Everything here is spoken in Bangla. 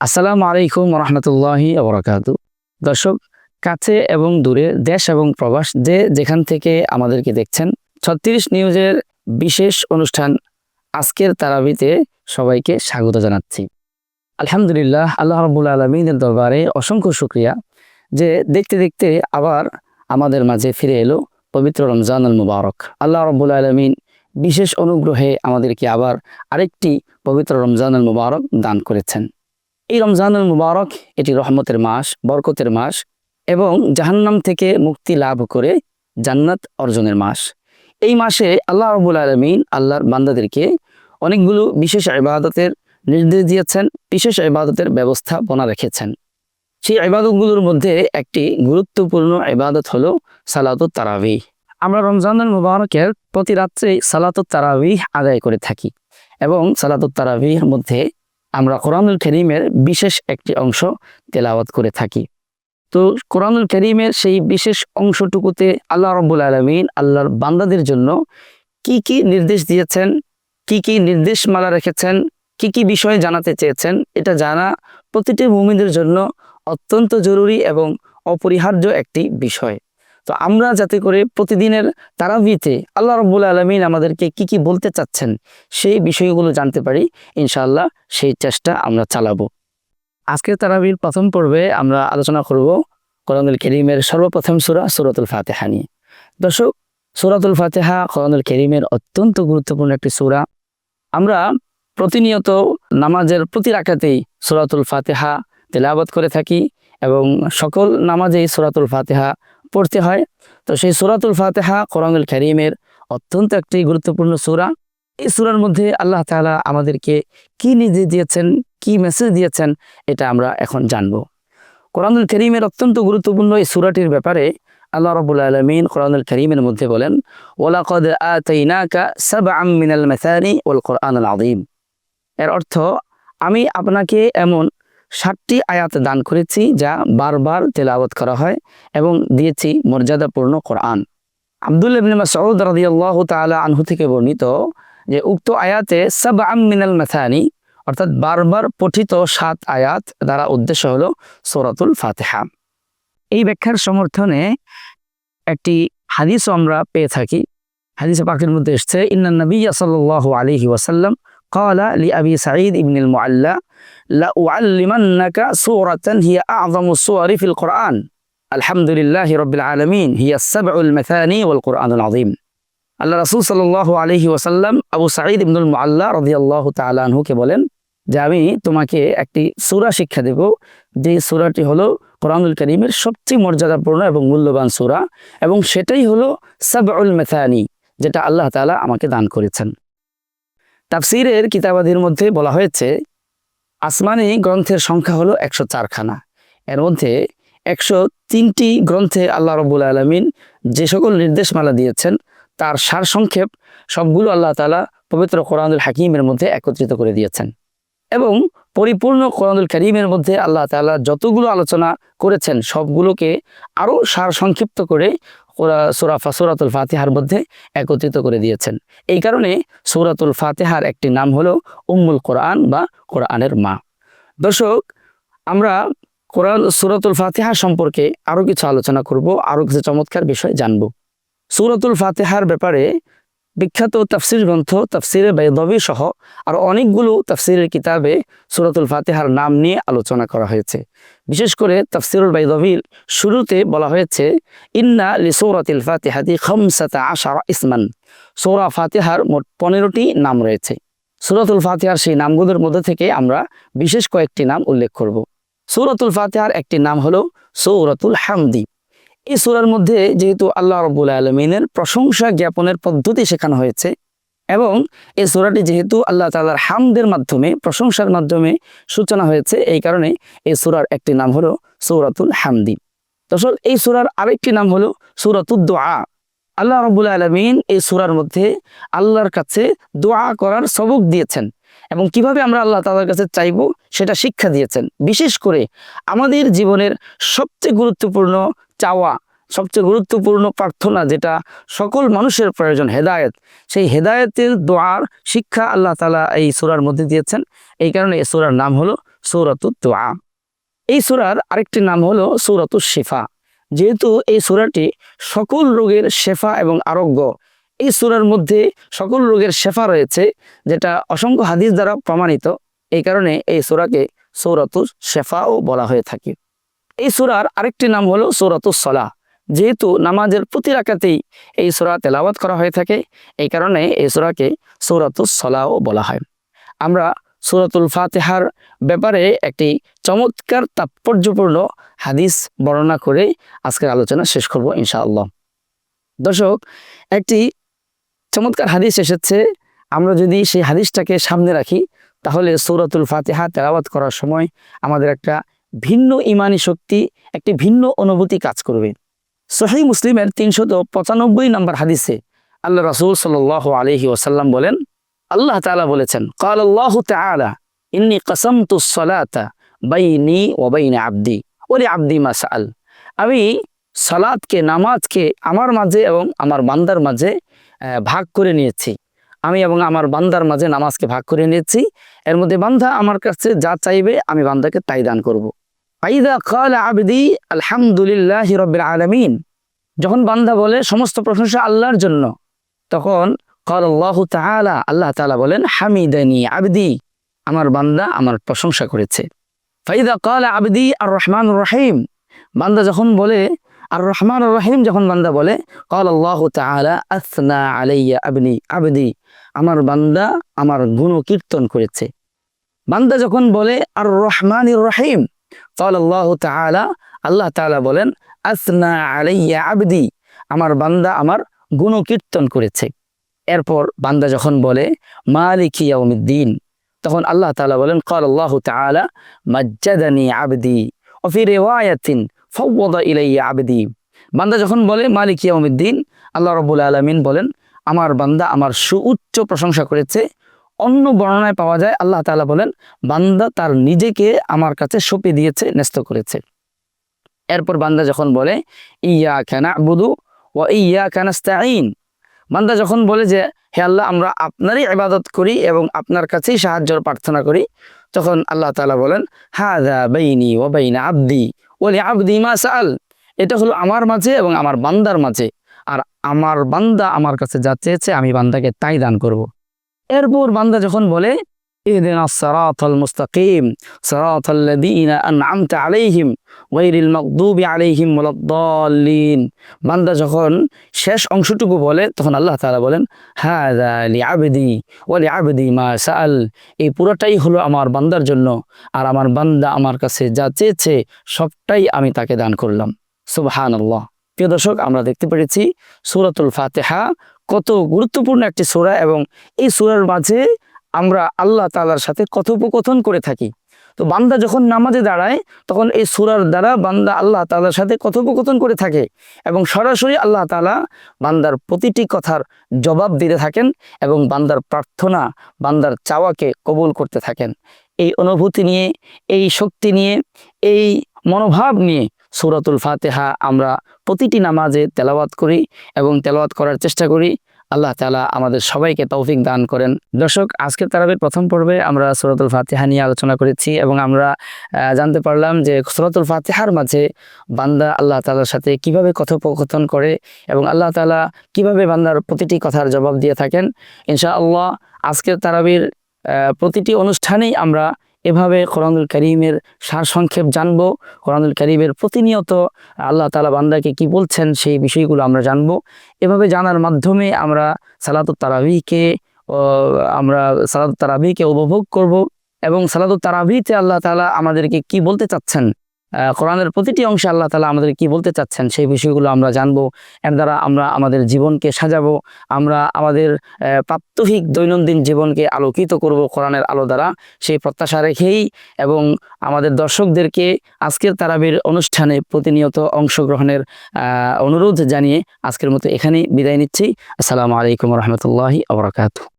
আসসালামু আলাইকুম রহমতুল্লাহি আবরাকাত দর্শক, কাছে এবং দূরে দেশ এবং প্রবাস যে যেখান থেকে আমাদেরকে দেখছেন, ছত্রিশ নিউজের বিশেষ অনুষ্ঠান আজকের তারাবিতে সবাইকে স্বাগত জানাচ্ছি। আলহামদুলিল্লাহ, আল্লাহ রবুল আলমিনের দরবারে অসংখ্য শুক্রিয়া যে দেখতে দেখতে আবার আমাদের মাঝে ফিরে এলো পবিত্র রমজানুল মুবারক। আল্লাহ রব্বুল আলমিন বিশেষ অনুগ্রহে আমাদেরকে আবার আরেকটি পবিত্র রমজানুল মুবারক দান করেছেন। এই রমজানুল মুবারক এটি রহমতের মাস, বরকতের মাস এবং জাহান্নাম থেকে মুক্তি লাভ করে জান্নাত অর্জনের মাস। এই মাসে আল্লাহ রবুল আলমিন আল্লাহর বান্দাদেরকে অনেকগুলো বিশেষ ইবাদতের নির্দেশ দিয়েছেন, বিশেষ ইবাদতের ব্যবস্থাপনা রেখেছেন। সেই ইবাদতগুলোর মধ্যে একটি গুরুত্বপূর্ণ ইবাদত হলো সালাতুত তারাবি আমরা রমজানুল মুবারকের প্রতি রাত্রে সালাতুত তারাবি আদায় করে থাকি এবং সালাতুত তারাবির মধ্যে আমরা কোরআনুল করিমের বিশেষ একটি অংশ তেলাওয়াত করে থাকি। তো কোরআনুল করিমের সেই বিশেষ অংশটুকুতে আল্লাহ রব্বুল আলমিন আল্লাহর বান্দাদের জন্য কি কি নির্দেশ দিয়েছেন, কি কি নির্দেশমালা রেখেছেন, কি কি বিষয় জানাতে চেয়েছেন, এটা জানা প্রতিটি মুমিনদের জন্য অত্যন্ত জরুরি এবং অপরিহার্য একটি বিষয়। তো আমরা যাতে করে প্রতিদিনের তারাবিতে আল্লাহ রব্বুল আলমিন আমাদেরকে কি কি বলতে চাচ্ছেন, সেই বিষয়গুলো জানতে পারি, ইনশাআল্লাহ সেই চেষ্টা আমরা চালাবো। আজকের তারাবির প্রথম পর্বে আমরা আলোচনা করব কোরআনুল করিমের সর্বপ্রথম সুরা, সুরাতুল ফাতেহা নিয়ে। দর্শক, সুরাতুল ফাতেহা কোরআনুল করিমের অত্যন্ত গুরুত্বপূর্ণ একটি সুরা। আমরা প্রতিনিয়ত নামাজের প্রতি রাখাতেই সুরাতুল ফাতেহা তেলাবত করে থাকি এবং সকল নামাজেই সুরাতুল ফাতেহা পড়তে হয়। তো সেই সুরাতুল ফাতেহা কোরআনুল করিমের অত্যন্ত একটি গুরুত্বপূর্ণ সুরা। এই সুরার মধ্যে আল্লাহ তাআলা আমাদেরকে কি নির্দেশ দিয়েছেন, কি মেসেজ দিয়েছেন, এটা আমরা এখন জানব। কোরআনুল করিমের অত্যন্ত গুরুত্বপূর্ণ এই সুরাটির ব্যাপারে আল্লাহ রবুল আলমিন কোরআনুল করিমের মধ্যে বলেন ওলাকদ আতাইনাকা সাবআম মিনাল মাসানি ওয়াল কোরআনুল আযীম। এর অর্থ, আমি আপনাকে এমন ষাটটি আয়াত দান করেছি যা বারবার তেলাওয়াত করা হয় এবং দিয়েছি মর্যাদাপূর্ণ কোরআন। আব্দুল ইবনে মাসউদ রাদিয়াল্লাহু তাআলা আনহু থেকে বর্ণিত যে উক্ত আয়াতে সাবআম মিনাল মাসানি অর্থাৎ বারবার পঠিত সাত আয়াত দ্বারা উদ্দেশ্য হলো সূরাতুল ফাতিহা। এই ব্যাখ্যার সমর্থনে একটি হাদিসও আমরা পেয়ে থাকি। হাদিসে পাকের মধ্যে এসছে, ইন্নান নবী সাল্লাল্লাহু ওয়াসাল্লাম قال لأبي سعيد بن المعلى لأعلمنك سورة هي أعظم السور في القرآن الحمد لله رب العالمين هي السبع المثاني والقرآن العظيم আল্লাহ রাসূল সাল্লাল্লাহু আলাইহি ওয়াসাল্লাম আবু সাঈদ ইবনুল মুআল্লা রাদিয়াল্লাহু তাআলা আনহুকে বলেন যে আমি তোমাকে একটি সূরা শিক্ষা দেব যে সূরাটি হলো কোরআনুল করিমের সবচেয়ে মর্যাদাপূর্ণ এবং মূল্যবান সূরা এবং সেটাই হলো সাবউল মাথানি যেটা আল্লাহ তাআলা আমাকে দান করেছেন তাফসীরের কিতাবাদির মধ্যে বলা হয়েছে, আসমানি গ্রন্থের সংখ্যা হলো একশো চারখানা। এর মধ্যে একশো তিনটি গ্রন্থে আল্লাহ রবুল আলমিন যে সকল নির্দেশমালা দিয়েছেন, তার সার সংক্ষেপ সবগুলো আল্লাহ তালা পবিত্র কোরআনুল হাকিমের মধ্যে একত্রিত করে দিয়েছেন। এবং পরিপূর্ণ কোরআনুল করিমের মধ্যে আল্লাহ তালা যতগুলো আলোচনা করেছেন, সবগুলোকে আরও সার সংক্ষিপ্ত করে সুরাফা সুরাতুল ফাতেহার মধ্যে একত্রিত করে দিয়েছেন। এই কারণে সুরাতুল ফাতেহার একটি নাম হলো উম্মুল কোরআন বা কোরআনের মা। দর্শক, আমরা কোরআন, সুরাতুল ফাতেহা সম্পর্কে আরও কিছু আলোচনা করব আরও কিছু চমৎকার বিষয় জানব। সুরাতুল ফাতেহার ব্যাপারে বিখ্যাত তাফসির গ্রন্থ তাফসিরে বেদবি সহ আর অনেকগুলো তাফসিরের কিতাবে সুরাতুল ফাতেহার নাম নিয়ে আলোচনা করা হয়েছে। বিশেষ করে তাফসিরুল বাইদবির শুরুতে বলা হয়েছে, ইন্না লি সৌরাতিল ফাতেহাতি খমসাতা আশারা ইসমান। সৌরা ফাতেহার মোট পনেরোটি নাম রয়েছে। সুরাতুল ফাতেহার সেই নামগুলোর মধ্যে থেকে আমরা বিশেষ কয়েকটি নাম উল্লেখ করব। সৌরাতুল ফাতেহার একটি নাম হলো সৌরাতুল হামদি। এই সুরার মধ্যে যেহেতু আল্লাহ রবুল আলমিনের প্রশংসা জ্ঞাপনের পদ্ধতি শেখানো হয়েছে এবং এই সুরাটি যেহেতু আল্লাহ তালার হামদের মাধ্যমে, প্রশংসার মাধ্যমে সূচনা হয়েছে, এই কারণে এই সুরার একটি নাম হলো সৌরাতুল হামদি। দর্শক, এই সুরার আরেকটি নাম হলো সুরাতুল দোয়া। আল্লাহ রবুল আলমিন এই সুরার মধ্যে আল্লাহর কাছে দোয়া করার সবক দিয়েছেন এবং কীভাবে আমরা আল্লাহ তালার কাছে চাইব সেটা শিক্ষা দিয়েছেন। বিশেষ করে আমাদের জীবনের সবচেয়ে গুরুত্বপূর্ণ চাওয়া সবচেয়ে গুরুত্বপূর্ণ প্রার্থনা যেটা সকল মানুষের প্রয়োজন, হেদায়েত। সেই হেদায়েতের দোয়ার শিক্ষা আল্লাহ তালা এই সুরার মধ্যে দিয়েছেন। এই কারণে এই সুরার নাম হলো সৌরাতুত দোয়া। এই সুরার আরেকটি নাম হলো সৌরাতুল শেফা। যেহেতু এই সুরাটি সকল রোগের শেফা এবং আরোগ্য, এই সুরার মধ্যে সকল রোগের শেফা রয়েছে, যেটা অসংখ্য হাদিস দ্বারা প্রমাণিত। এই কারণে এই সুরাকে সৌরাতুল শেফাও বলা হয়ে থাকে। এই সুরার আরেকটি নাম হলো সৌরাতুস সলা যেহেতু নামাজের প্রতি রাকাতেই এই সুরা তেলাওয়াত করা হয়ে থাকে, এই কারণে এই সুরাকে সৌরাতুস সলাও বলা হয়। আমরা সূরাতুল ফাতেহার ব্যাপারে একটি চমৎকার তাৎপর্যপূর্ণ হাদিস বর্ণনা করে আজকের আলোচনা শেষ করব ইনশাআল্লাহ। দর্শক, একটি চমৎকার হাদিস এসেছে। আমরা যদি সেই হাদিসটাকে সামনে রাখি, তাহলে সৌরাতুল ফাতিহা তেলাওয়াত করার সময় আমাদের একটা ভিন্ন ইমানি শক্তি, একটি ভিন্ন অনুভূতি কাজ করবে। সহি মুসলিমের তিনশত পঁচানব্বই নম্বর হাদিসে আল্লাহ রসুল সাল আলহি ওসাল্লাম বলেন, আল্লাহ তালা বলেছেন, কাল আল্লাহ ইন্নি কসম তুসলাতা বাইনি আব্দি ওরে আব্দি মাসাল আমি সালাদকে নামাজকে আমার মাঝে এবং আমার বান্দার মাঝে ভাগ করে নিয়েছি। আমি এবং আমার বান্দার মাঝে নামাজকে ভাগ করে নিয়েছি। এর মধ্যে বান্ধা আমার কাছে যা চাইবে, আমি বান্দাকে তাই দান করব। আলহামদুলিল্লাহ রবিল আলমিন। যখন বান্দা বলে সমস্ত প্রশংসা আল্লাহর জন্য, তখন কল আল্লাহ তাআলা আল্লাহ তাআলা বলেন, হামিদানি আবদি, আমার বান্দা আমার প্রশংসা করেছে। ফাইদা কাল আবদি আর রহমান রহিম। বান্দা যখন বলে আর রহমান রহিম যখন বান্দা বলে কল আল্লাহ তাআলা, আসনা আলাইয়া আবনি, আবদি, আমার বান্দা আমার গুণ কীর্তন করেছে। বান্দা যখন বলে আর রহমান রহিম আল্লাহ বলেন, আসনা আলাইয়া আবদি আমার বান্দা আমার গুণকীর্তন করেছে। এরপর বান্দা যখন বলে মালিকিয়াউমিদ্দিন তখন আল্লাহ তালা বলেন কল আল্লাহ তালা মজ্জাদানি আবদি অফিরে ওয়ায়াতিন ফৌদা ইলাইয়া আবদি বান্দা যখন বলে মালিকিয়াউমিদ্দিন আল্লাহ রবুল আলমিন বলেন, আমার বান্দা আমার সুউচ্চ প্রশংসা করেছে অন্য বর্ণনায় পাওয়া যায়, আল্লাহ তালা বলেন, বান্দা তার নিজেকে আমার কাছে সঁপে দিয়েছে, ন্যস্ত করেছে এরপর বান্দা যখন বলে ইয়া খানা বুধু ও ইয়া কানাস্তাইন বান্দা যখন বলে যে, হে আল্লাহ, আমরা আপনারই ইবাদত করি এবং আপনার কাছেই সাহায্য প্রার্থনা করি তখন আল্লাহ তাআলা বলেন হাদা বাইনি ও বাইনা আব্দি ওলি আবদি মা সাল এটা হলো আমার মাঝে এবং আমার বান্দার মাঝে আর আমার বান্দা আমার কাছে যা চেয়েছে, আমি বান্দাকে তাই দান করব। এরপর বান্দা যখন বলে বান্দা যখন শেষ অংশটুকু বলে, তখন আল্লাহ তাআলা বলেন, হাযা লিআবদি ওয়া লিআবদি মা এই পুরোটাই হলো আমার বান্দার জন্য, আর আমার বান্দা আমার কাছে যা চেয়েছে, সবটাই আমি তাকে দান করলাম। সুবহানাল্লাহ। প্রিয় দর্শক, আমরা দেখতে পেরেছি সূরাতুল ফাতিহা কত গুরুত্বপূর্ণ একটি সূরা এবং এই সূরার মাঝে আমরা আল্লাহ তালার সাথে কথোপকথন করে থাকি। তো বান্দা যখন নামাজে দাঁড়ায়, তখন এই সূরার দ্বারা বান্দা আল্লাহ তালার সাথে কথোপকথন করে থাকে এবং সরাসরি আল্লাহ তালা বান্দার প্রতিটি কথার জবাব দিতে থাকেন এবং বান্দার প্রার্থনা, বান্দার চাওয়াকে কবুল করতে থাকেন। এই অনুভূতি নিয়ে, এই শক্তি নিয়ে, এই মনোভাব নিয়ে সৌরাতুল ফাতেহা আমরা প্রতিটি নামাজে তেলাওয়াত করি এবং তেলাওয়াত করার চেষ্টা করি। আল্লাহ তালা আমাদের সবাইকে তৌফিক দান করেন। দর্শক, আজকের তারাবির প্রথম পর্বে আমরা সূরাতুল ফাতেহা নিয়ে আলোচনা করেছি এবং আমরা জানতে পারলাম যে সূরাতুল ফাতেহার মাঝে বান্দা আল্লাহ তালার সাথে কীভাবে কথোপকথন করে এবং আল্লাহ তালা কীভাবে বান্দার প্রতিটি কথার জবাব দিয়ে থাকেন। ইনশাআল্লাহ আজকের তারাবির প্রতিটি অনুষ্ঠানেই আমরা এভাবে কোরআনুল করিমের সারসংক্ষেপ জানব। কোরআনুল করিমের প্রতিনিয়ত আল্লাহ তালা বান্দাকে কি বলছেন সেই বিষয়গুলো আমরা জানব। এভাবে জানার মাধ্যমে আমরা সালাতুত তারাবিকে আমরা সালাদ তারাবিকে উপভোগ করব এবং সালাতুত তারাবিতে আল্লাহ তালা আমাদেরকে কি বলতে চাচ্ছেন? কোরআনের প্রতিটি অংশে আল্লাহ তালা আমাদের কি বলতে চাচ্ছেন, সেই বিষয়গুলো আমরা জানব। এর দ্বারা আমরা আমাদের জীবনকে সাজাবো, আমরা আমাদের প্রাত্যহিক দৈনন্দিন জীবনকে আলোকিত করব কোরআনের আলো দ্বারা। সেই প্রত্যাশা রেখেই এবং আমাদের দর্শকদেরকে আজকের তারাবির অনুষ্ঠানে প্রতিনিয়ত অংশগ্রহণের অনুরোধ জানিয়ে আজকের মতো এখানেই বিদায় নিচ্ছি। আসসালামু আলাইকুম রহমতুল্লাহি আবরাকাতু